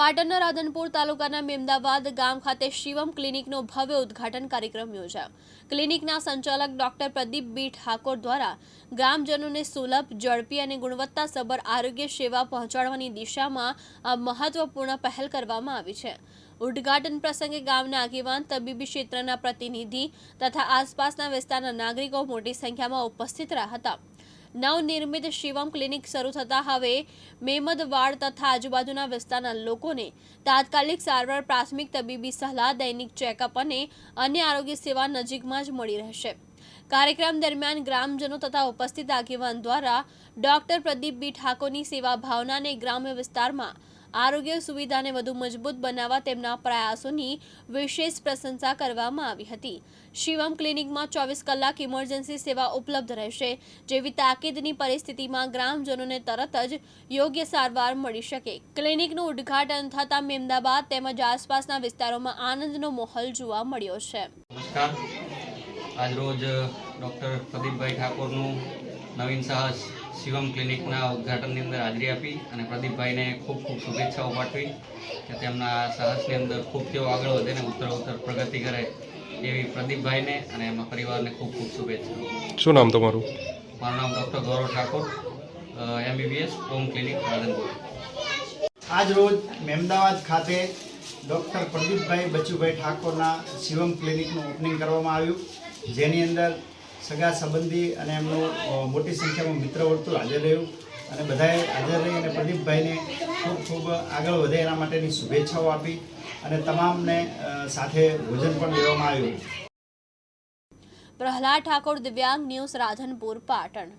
પાટણના રાધનપુર તાલુકાના મેમદાવાદ ગામ ખાતે શિવમ ક્લિનિકનો ભવ્ય ઉદ્ઘાટન કાર્યક્રમ યોજાયો. ક્લિનિકના સંચાલક ડોક્ટર પ્રદીપ બી ઠાકોર દ્વારા ગ્રામજનોને સુલભ, ઝડપી અને ગુણવત્તાસભર આરોગ્ય સેવા પહોંચાડવાની દિશામાં આ મહત્વપૂર્ણ પહેલ કરવામાં આવી છે. ઉદ્ઘાટન પ્રસંગે ગામના આગેવાન, તબીબી ક્ષેત્રના પ્રતિનિધિ તથા આસપાસના વિસ્તારના નાગરિકો મોટી સંખ્યામાં ઉપસ્થિત રહ્યા હતા. નવનિર્મિત શિવમ ક્લિનિક શરૂ થતાં હવે મેમદવાડ તથા આજુબાજુના વિસ્તારના લોકોને તાત્કાલિક સારવાર, પ્રાથમિક તબીબી સલાહ, દૈનિક ચેકઅપ અને અન્ય આરોગ્ય સેવા નજીકમાં જ મળી રહેશે. કાર્યક્રમ દરમિયાન ગ્રામજનો તથા ઉપસ્થિત આગેવાન દ્વારા ડોક્ટર પ્રદીપ બી ઠાકોરની સેવા ભાવનાને ગ્રામ્ય વિસ્તારમાં આરોગ્ય સુવિધાને વધુ મજબૂત બનાવવા તેમના પ્રયાસોની વિશેષ પ્રશંસા કરવામાં આવી હતી. શિવમ ક્લિનિકમાં ચોવીસ કલાક ઇમરજન્સી સેવા ઉપલબ્ધ રહેશે, જેવી તાકીદની પરિસ્થિતિમાં ગ્રામજનોને તરત જ યોગ્ય સારવાર મળી શકે. ક્લિનિકનું ઉદ્ઘાટન થતાં મેમદાબાદ તેમજ આસપાસના વિસ્તારોમાં આનંદનો માહોલ જોવા મળ્યો છે. નમસ્કાર. આજરોજ ડૉક્ટર પ્રદીપભાઈ ઠાકોરનું નવીન સાહસ શિવમ ક્લિનિકના ઉદ્ઘાટનની અંદર હાજરી આપી અને પ્રદીપભાઈને ખૂબ ખૂબ શુભેચ્છાઓ પાઠવી કે તેમના સાહસની અંદર ખૂબ તેઓ આગળ વધે ને ઉત્તર ઉત્તર પ્રગતિ કરે એવી પ્રદીપભાઈને અને એમના પરિવારને ખૂબ ખૂબ શુભેચ્છાઓ. શું નામ તમારું? મારું નામ doctor Gaurav Thakor MBBS home clinic Radhanpur. આજ રોજ મહેમદાવાદ ખાતે ડૉક્ટર પ્રદીપભાઈ બચુભાઈ ઠાકોરના શિવમ ક્લિનિકનું ઓપનિંગ કરવામાં આવ્યું જેની અંદર સગા સંબંધી અને એમનું મોટી સંખ્યામાં મિત્ર વર્તુળ હાજર રહ્યું. અને બધાએ હાજર રહી અને પ્રદીપભાઈને ખૂબ ખૂબ આગળ વધે એના માટેની શુભેચ્છાઓ આપી અને તમામને સાથે ભોજન પણ લેવામાં આવ્યું. પ્રહલાદ ઠાકોર, દિવ્યાંગ ન્યૂઝ, રાધનપુર, પાટણ.